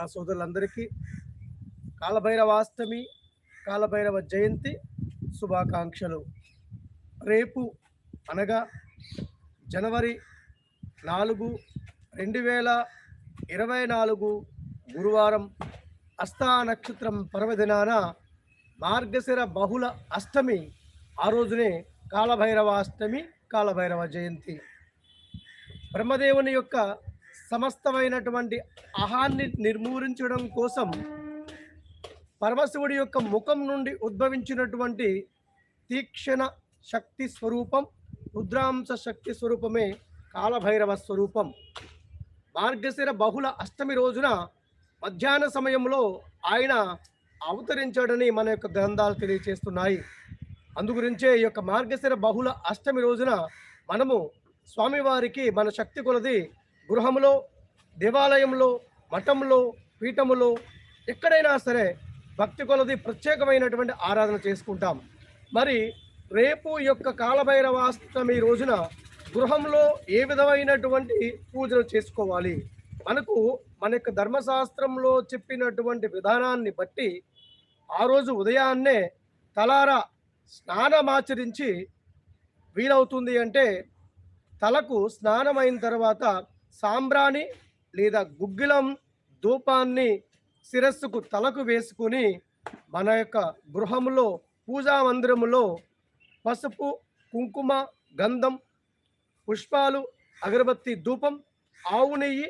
నా సోదరులందరికీ కాలభైరవాష్టమి కాలభైరవ జయంతి శుభాకాంక్షలు. రేపు అనగా జనవరి నాలుగు రెండు వేల ఇరవై నాలుగు గురువారం అస్తా నక్షత్రం పర్వదినాన మార్గశిర బహుళ అష్టమి ఆ రోజునే కాలభైరవ అష్టమి కాలభైరవ జయంతి బ్రహ్మదేవుని యొక్క సమస్తమైనటువంటి అహాన్ని నిర్మూలించడం కోసం పరమశివుడి యొక్క ముఖం నుండి ఉద్భవించినటువంటి తీక్షణ శక్తి స్వరూపం రుద్రాంశ శక్తి స్వరూపమే కాలభైరవ స్వరూపం. మార్గశిర బహుళ అష్టమి రోజున మధ్యాహ్న సమయంలో ఆయన అవతరించాడని మన యొక్క గ్రంథాలు తెలియచేస్తున్నాయి. అందుగురించే ఈ యొక్క మార్గశిర బహుళ అష్టమి రోజున మనము స్వామివారికి మన శక్తి కొలది గృహంలో దేవాలయంలో మఠంలో పీఠములో ఎక్కడైనా సరే భక్తి కొలది ప్రత్యేకమైనటువంటి ఆరాధన చేసుకుంటాం. మరి రేపు యొక్క కాలభైరవాష్టమి రోజున గృహంలో ఏ విధమైనటువంటి పూజలు చేసుకోవాలి? మనకు మన యొక్క ధర్మశాస్త్రంలో చెప్పినటువంటి విధానాన్ని బట్టి ఆ రోజు ఉదయాన్నే తలారా స్నానమాచరించి వీలవుతుంది అంటే తలకు స్నానమైన తర్వాత సాంబ్రాణి లేదా గుగ్గిలం ధూపాన్ని శిరస్సుకు తలకు వేసుకుని మన యొక్క గృహంలో పూజా మందిరములో పసుపు కుంకుమ గంధం పుష్పాలు అగరబత్తి ధూపం ఆవు నెయ్యి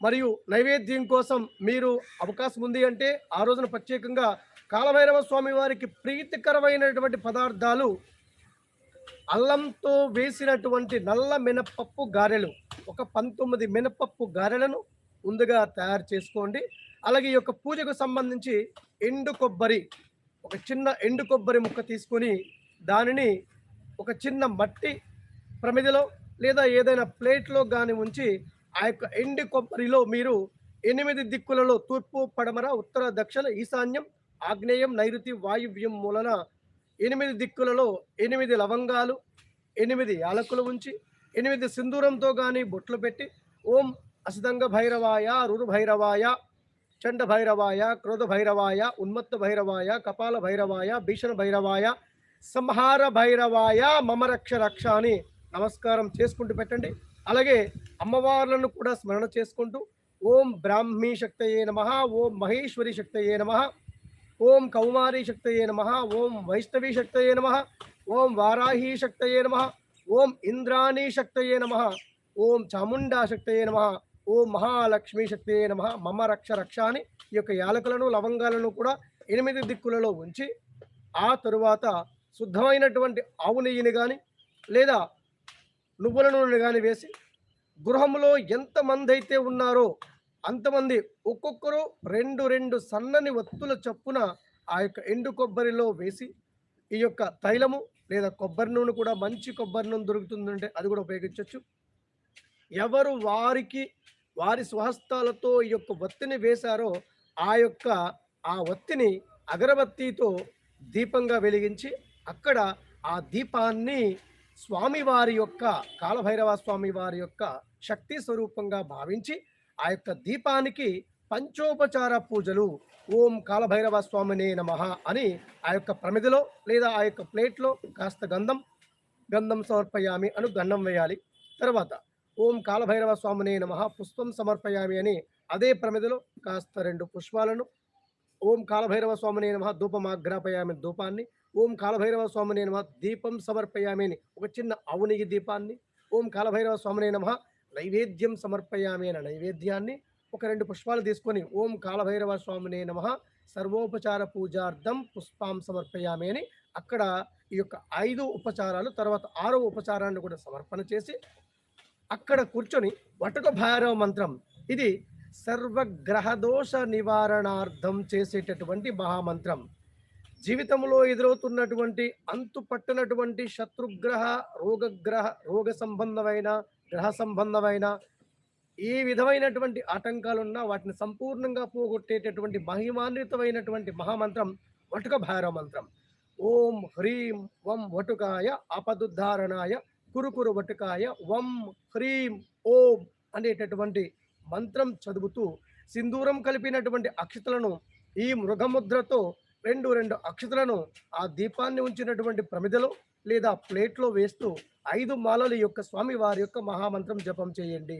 మరియు నైవేద్యం కోసం మీరు అవకాశం ఉంది అంటే ఆ రోజున ప్రత్యేకంగా కాలభైరవ స్వామి వారికి ప్రీతికరమైనటువంటి పదార్థాలు అల్లంతో వేసినటువంటి నల్ల మినపప్పు గారెలు. ఒక పంతొమ్మిది మినపప్పు గారెలను ముందుగా తయారు చేసుకోండి. అలాగే ఈ యొక్క పూజకు సంబంధించి ఎండు కొబ్బరి ఒక చిన్న ఎండు కొబ్బరి ముక్క తీసుకొని దానిని ఒక చిన్న మట్టి ప్రమిదిలో లేదా ఏదైనా ప్లేట్లో కానీ ఉంచి ఆ యొక్క ఎండు కొబ్బరిలో మీరు ఎనిమిది దిక్కులలో తూర్పు పడమర ఉత్తర దక్షిణ ఈశాన్యం ఆగ్నేయం నైరుతి వాయువ్యం మూలన ఎనిమిది దిక్కులలో ఎనిమిది లవంగాలు ఎనిమిది యాలకులు ఉంచి ఎనిమిది సింధూరంతో కానీ బొట్లు పెట్టి ఓం అసిదంగ భైరవాయ రురు భైరవాయ చండ భైరవాయ క్రోధ భైరవాయ ఉన్మత్త భైరవాయ కపాల భైరవాయ భీషణ భైరవాయ సంహార భైరవాయ మమ రక్ష రక్ష అని నమస్కారం చేసుకుంటూ పెట్టండి. అలాగే అమ్మవార్లను కూడా స్మరణ చేసుకుంటూ ఓం బ్రాహ్మీ శక్తయే నమ ఓం మహేశ్వరి శక్తయే నమ. ఓం కౌమారీ శక్తయే నమ ఓం వైష్ణవీ శక్తయే నమ ఓం వారాహీ శక్తయే నమ ఓం ఇంద్రాణీ శక్తయే నమ ఓం చాముండా శక్తయే నమ ఓం మహాలక్ష్మీ శక్తయే నమ మమ రక్ష రక్ష అని ఈ యొక్క యాలకులను లవంగాలను కూడా ఎనిమిది దిక్కులలో ఉంచి ఆ తరువాత శుద్ధమైనటువంటి ఆవు నెయ్యిని కానీ లేదా నువ్వుల నూనెను కానీ వేసి గృహంలో ఎంతమంది అయితే ఉన్నారో అంతమంది ఒక్కొక్కరు రెండు రెండు సన్నని ఒత్తుల చొప్పున ఆ యొక్క ఎండు కొబ్బరిలో వేసి ఈ యొక్క తైలము లేదా కొబ్బరి నూనె కూడా మంచి కొబ్బరి నూనె దొరుకుతుందంటే అది కూడా ఉపయోగించవచ్చు ఎవరు వారికి వారి స్వహస్తాలతో ఈ యొక్క వత్తిని వేశారో ఆ యొక్క ఆ వత్తిని అగరబత్తితో దీపంగా వెలిగించి అక్కడ ఆ దీపాన్ని స్వామివారి యొక్క కాలభైరవ స్వామి వారి యొక్క శక్తి స్వరూపంగా భావించి ఆ యొక్క దీపానికి పంచోపచార పూజలు. ఓం కాలభైరవ స్వామినే నమ అని ఆ యొక్క ప్రమిదిలో లేదా ఆ యొక్క ప్లేట్లో కాస్త గంధం గంధం సమర్పయామి అను గంధం వేయాలి. తర్వాత ఓం కాలభైరవ స్వామినే నమ పుష్పం సమర్పయామి అని అదే ప్రమిదిలో కాస్త రెండు పుష్పాలను ఓం కాలభైరవ స్వామినే నమ ధూపమాగ్రాపయామి ధూపాన్ని ఓం కాలభైరవ స్వామినే నమ దీపం సమర్పయామి అని ఒక చిన్న అవునిగి దీపాన్ని ఓం కాలభైరవ స్వామినే నమ నైవేద్యం సమర్పయామి అనే నైవేద్యాన్ని ఒక రెండు పుష్పాలు తీసుకొని ఓం కాలభైరవ స్వామినే నమ సర్వోపచార పూజార్థం పుష్పాం సమర్పయామి అని అక్కడ ఈ యొక్క ఐదు ఉపచారాలు తర్వాత ఆరో ఉపచారాన్ని కూడా సమర్పణ చేసి అక్కడ కూర్చొని వటుక భైరవ మంత్రం ఇది సర్వగ్రహదోష నివారణార్థం చేసేటటువంటి మహామంత్రం. జీవితంలో ఎదురవుతున్నటువంటి అంతు పట్టనటువంటి శత్రుగ్రహ రోగగ్రహ రోగ సంబంధమైన గ్రహ సంబంధమైన ఏ విధమైనటువంటి ఆటంకాలున్నా వాటిని సంపూర్ణంగా పోగొట్టేటటువంటి మహిమాన్వితమైనటువంటి మహామంత్రం వటుక భైరవ మంత్రం. ఓం హ్రీం వం వటుకాయ అపదుద్ధారణాయ కురుకురు వటుకాయ వం హ్రీం ఓం అనేటటువంటి మంత్రం చదువుతూ సింధూరం కలిపినటువంటి అక్షతలను ఈ మృగముద్రతో రెండు రెండు అక్షతలను ఆ దీపాన్ని ఉంచినటువంటి ప్రమిదలో లేదా ప్లేట్లో వేస్తూ ఐదు మాలల యొక్క స్వామి వారి యొక్క మహామంత్రం జపం చేయండి.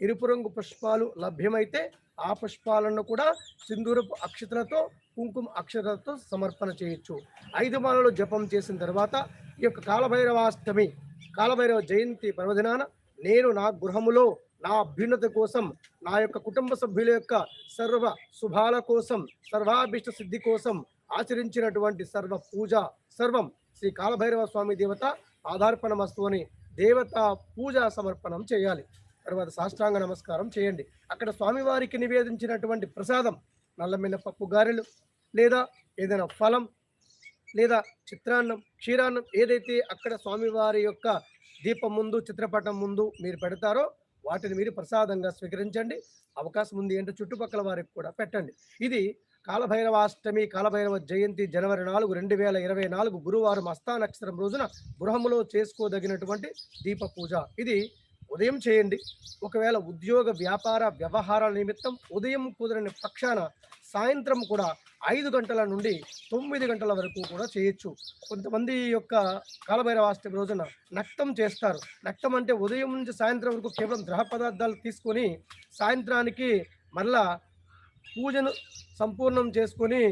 ఎరుపు రంగు పుష్పాలు లభ్యమైతే ఆ పుష్పాలను కూడా సింధూరపు అక్షతలతో కుంకుమ అక్షతలతో సమర్పణ చేయొచ్చు. ఐదు మాలలు జపం చేసిన తర్వాత ఈ యొక్క కాలభైరవాష్టమి కాలభైరవ జయంతి పర్వదినాన నేను నా గృహములో నా అభ్యున్నత కోసం నా యొక్క కుటుంబ సభ్యుల యొక్క సర్వ శుభాల కోసం సర్వాభిష్ట సిద్ధి కోసం ఆచరించినటువంటి సర్వ పూజ సర్వం శ్రీ కాలభైరవ స్వామి దేవత ఆధార్పణమస్తు అని దేవత పూజ సమర్పణం చేయాలి. తర్వాత సాష్టాంగ నమస్కారం చేయండి. అక్కడ స్వామివారికి నివేదించినటువంటి ప్రసాదం నల్లమిన పప్పు గారెలు లేదా ఏదైనా ఫలం లేదా చిత్రాన్నం క్షీరాన్నం ఏదైతే అక్కడ స్వామివారి యొక్క దీపం ముందు చిత్రపటం ముందు మీరు పెడతారో వాటిని మీరు ప్రసాదంగా స్వీకరించండి. అవకాశం ఉంది అంటే చుట్టుపక్కల వారికి కూడా పెట్టండి. ఇది కాలభైరవాష్టమి కాలభైరవ జయంతి జనవరి నాలుగు రెండు వేల ఇరవై నాలుగు గురువారం అస్తానక్షరం రోజున గృహంలో చేసుకోదగినటువంటి దీప పూజ ఇది ఉదయం చేయండి. ఒకవేళ ఉద్యోగ వ్యాపార వ్యవహారాల నిమిత్తం ఉదయం కుదరని పక్షాన సాయంత్రం కూడా ఐదు గంటల నుండి తొమ్మిది గంటల వరకు కూడా చేయొచ్చు. కొంతమంది యొక్క కాలభైరవాష్టమి రోజున నక్తం చేస్తారు. నక్తం అంటే ఉదయం నుంచి సాయంత్రం వరకు కేవలం ద్రవ పదార్థాలు తీసుకొని సాయంత్రానికి మళ్ళా పూజను సంపూర్ణం చేసుకొని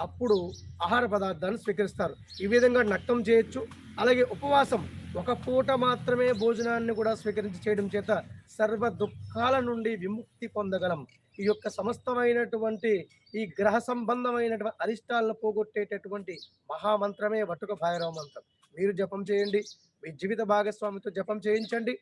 అప్పుడు ఆహార పదార్థాన్ని స్వీకరిస్తారు. ఈ విధంగా నక్తం చేయొచ్చు. అలాగే ఉపవాసం ఒక పూట మాత్రమే భోజనాన్ని కూడా స్వీకరించి చేయడం చేత సర్వ దుఃఖాల నుండి విముక్తి పొందగలం. ఈ యొక్క సమస్తమైనటువంటి ఈ గ్రహ సంబంధమైనటువంటి అరిష్టాలను పోగొట్టేటటువంటి మహామంత్రమే వటుక భైరవ మంత్రం. మీరు జపం చేయండి. మీ జీవిత భాగస్వామితో జపం చేయించండి.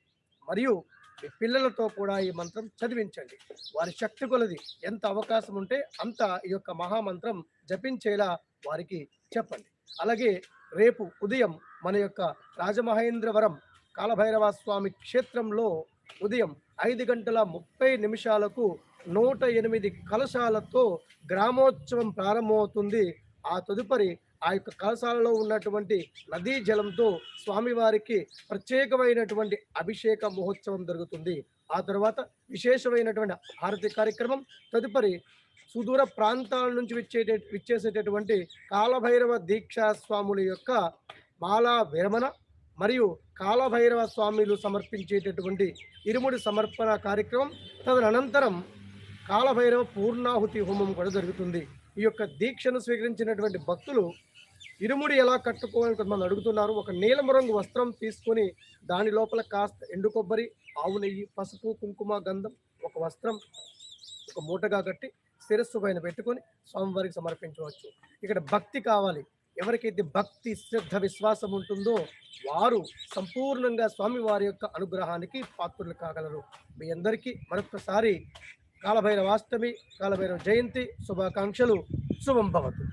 మరియు మీ పిల్లలతో కూడా ఈ మంత్రం చదివించండి. వారి శక్తి కొలది ఎంత అవకాశం ఉంటే అంత ఈ యొక్క మహామంత్రం జపించేలా వారికి చెప్పండి. అలాగే రేపు ఉదయం మన యొక్క రాజమహేంద్రవరం కాలభైరవ స్వామి క్షేత్రంలో ఉదయం ఐదు గంటల ముప్పై నిమిషాలకు నూట ఎనిమిది కలశాలతో గ్రామోత్సవం ప్రారంభమవుతుంది. ఆ తదుపరి ఆ యొక్క కలశాలలో ఉన్నటువంటి నదీ జలంతో స్వామివారికి ప్రత్యేకమైనటువంటి అభిషేక మహోత్సవం జరుగుతుంది. ఆ తర్వాత విశేషమైనటువంటి హారతి కార్యక్రమం తదుపరి సుదూర ప్రాంతాల నుంచి విచ్చేట విచ్చేసేటటువంటి కాలభైరవ దీక్షా స్వాముల యొక్క మాలా విరమణ మరియు కాలభైరవ స్వామిలు సమర్పించేటటువంటి ఇరుముడి సమర్పణ కార్యక్రమం. తదనంతరం కాలభైరవ పూర్ణాహుతి హోమం కూడా జరుగుతుంది. ఈ యొక్క దీక్షను స్వీకరించినటువంటి భక్తులు ఇరుముడి ఎలా కట్టుకోవాలని కొంతమంది అడుగుతున్నారు. ఒక నీలం రంగు వస్త్రం తీసుకొని దాని లోపల కాస్త ఎండు కొబ్బరి ఆవు నెయ్యి పసుపు కుంకుమ గంధం ఒక వస్త్రం ఒక మూటగా కట్టి శిరస్సు పైన పెట్టుకొని స్వామివారికి సమర్పించవచ్చు. ఇక్కడ భక్తి కావాలి. ఎవరికైతే భక్తి శ్రద్ధ విశ్వాసం ఉంటుందో వారు సంపూర్ణంగా స్వామివారి యొక్క అనుగ్రహానికి పాత్రులు కాగలరు. మీ అందరికీ మరొకసారి కాలభైరవాష్టమి కాలభైరవ జయంతి శుభాకాంక్షలు శుభం భవతు.